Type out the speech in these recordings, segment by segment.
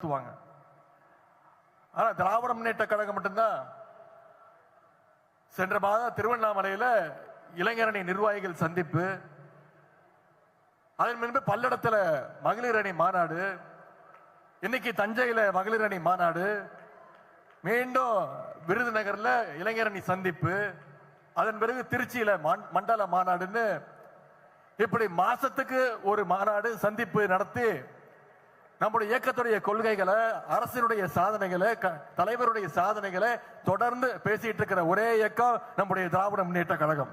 நடத்துவாங்க ஆனா திராவிட முன்னேற்ற கழகம் மட்டும்தான் சென்ற மாதம் திருவண்ணாமலையில் இளைஞரணி நிர்வாகிகள் சந்திப்பு அதன் முன்பு பல்லடத்தில் மகளிர் அணி மாநாடு இன்னைக்கு தஞ்சையில் மகளிர் அணி மாநாடு மீண்டும் விருதுநகரில் இளைஞரணி சந்திப்பு அதன் பிறகு திருச்சியில் மண்டல மாநாடுன்னு இப்படி மாசத்துக்கு ஒரு மாநாடு சந்திப்பு நடத்தி நம்முடைய இயக்கத்துடைய கொள்கைகளை அரசினுடைய சாதனைகளை க- தலைவருடைய சாதனைகளை தொடர்ந்து பேசிட்டு இருக்கிற ஒரே இயக்கம் நம்முடைய திராவிட முன்னேற்ற கழகம்.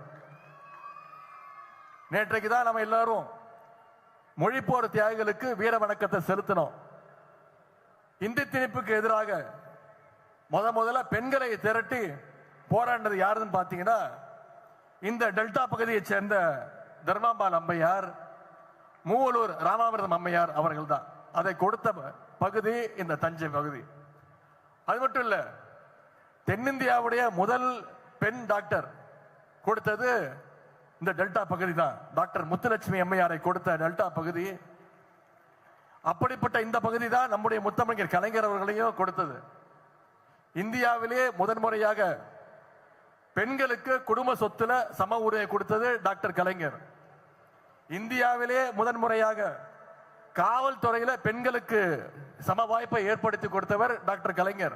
நேற்றைக்கு தான் நம்ம எல்லாரும் மொழிப்போர் தியாகிகளுக்கு வீர வணக்கத்தை செலுத்தினோம். இந்தி திணிப்புக்கு எதிராக முத முதல்ல பெண்களை திரட்டி போராடினது யாருன்னு பார்த்தீங்கன்னா இந்த டெல்டா பகுதியை சேர்ந்த தர்மாம்பால் அம்மையார் மூவலூர் ராமாமிரதம் அம்மையார் அவர்கள் தான் அதை கொடுத்த பகுதி இந்த தஞ்சை பகுதி. அது மட்டும் இல்ல தென்னிந்தியாவுடைய முதல் பெண் டாக்டர் கொடுத்தது இந்த டெல்டா பகுதி தான். டாக்டர் முத்துலட்சுமி அம்மையாரை கொடுத்த டெல்டா பகுதி. அப்படிப்பட்ட இந்த பகுதி தான் நம்முடைய முத்தமிழர் கலைஞர் அவர்களையும் கொடுத்தது. இந்தியாவிலேயே முதன்முறையாக பெண்களுக்கு குடும்ப சொத்துல சம உரிமை கொடுத்தது டாக்டர் கலைஞர். இந்தியாவிலே முதன்முறையாக காவல்துறையில பெண்களுக்கு சம வாய்ப்பை ஏற்படுத்தி கொடுத்தவர் டாக்டர் கலைஞர்.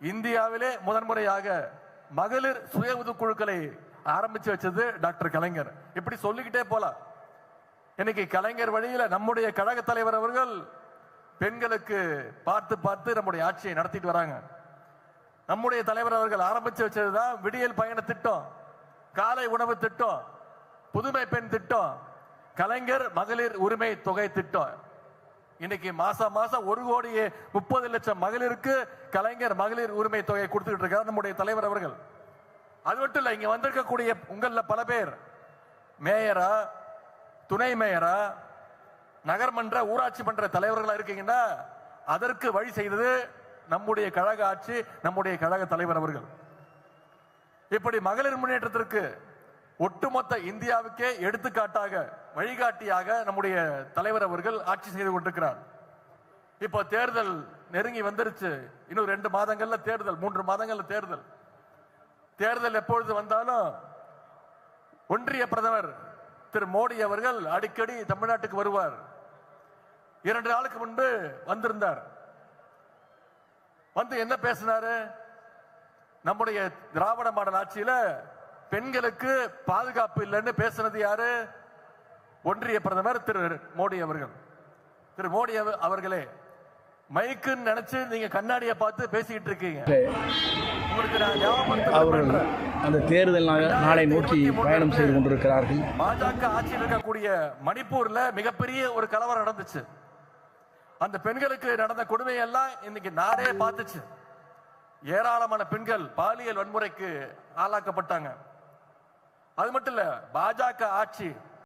இந்தியாவிலே முதன்முறையாக மகளிர் சுய குழுக்களை ஆரம்பிச்சு வச்சது டாக்டர் கலைஞர். இப்படி சொல்லிக்கிட்டே போலாம். இன்னைக்கு கலைஞர் வழியில நம்முடைய கழக தலைவர் அவர்கள் பெண்களுக்கு பார்த்து பார்த்து நம்முடைய ஆட்சியை நடத்திட்டு வராங்க. நம்முடைய தலைவர் அவர்கள் ஆரம்பிச்சு வச்சதுதான் விடியல் பயண திட்டம் காலை உணவு திட்டம் புதுமை பெண் திட்டம் கலைஞர் மகளிர் உரிமை தொகை திட்டம். இன்னைக்கு மாசம் மாசம் ஒரு கோடியே முப்பது லட்சம் மகளிருக்கு கலைஞர் மகளிர் உரிமை தொகை கொடுத்துட்டு இருக்கார் நம்முடைய தலைவர் அவர்கள். அது மட்டும் இல்ல இங்க வந்திருக்கக்கூடிய உங்கள பல பேர். மேயரா துணை மேயரா நகர்மன்ற ஊராட்சி மன்ற தலைவர்களா இருக்கீங்கன்னா அதற்கு வழி செய்தது நம்முடைய கழக ஆட்சி நம்முடைய கழக தலைவர் அவர்கள். இப்படி மகளிர் முன்னேற்றத்திற்கு ஒட்டுமொத்த இந்தியாவுக்கே எடுத்துக்காட்டாக வழிகாட்டியாக நம்முடைய தலைவர் அவர்கள் ஆட்சி செய்து கொண்டிருக்கிறார். இப்போ தேர்தல் நெருங்கி வந்துருச்சு. இன்னும் ரெண்டு மாதங்கள்ல தேர்தல் மூன்று மாதங்கள்ல தேர்தல். தேர்தல் எப்பொழுது வந்தாலும் ஒன்றிய பிரதமர் திரு மோடி அவர்கள் அடிக்கடி தமிழ்நாட்டுக்கு வருவார். இரண்டு நாளுக்கு முன்பு வந்திருந்தார். வந்து என்ன பேசினாரு? நம்முடைய திராவிட மாடல் ஆட்சியில பெண்களுக்கு பாதுகாப்பு இல்லைன்னு பேசுனது யாரு? ஒன்றிய பிரதமர் திரு மோடி அவர்கள். திரு மோடி அவ- அவர்களே மைக்குன்னு நினைச்சு நீங்க கண்ணாடியை பார்த்து பேசிக்கிட்டு இருக்கீங்க. அவர்கள். அந்த தேர்தல் நாளை நோக்கி பயணம் செய்து கொண்டிருக்கிறார்கள். பாஜக ஆட்சியில் இருக்கக்கூடிய மணிப்பூர்ல மிகப்பெரிய ஒரு கலவரம் நடந்துச்சு. அந்த பெண்களுக்கு நடந்த கொடுமை எல்லாம் இன்னைக்கு நாடே பார்த்துச்சு. ஏராளமான பெண்கள் பாலியல் வன்முறைக்கு ஆளாக்கப்பட்டாங்க. அது மட்டும் இல்ல பாஜக ஆட்சி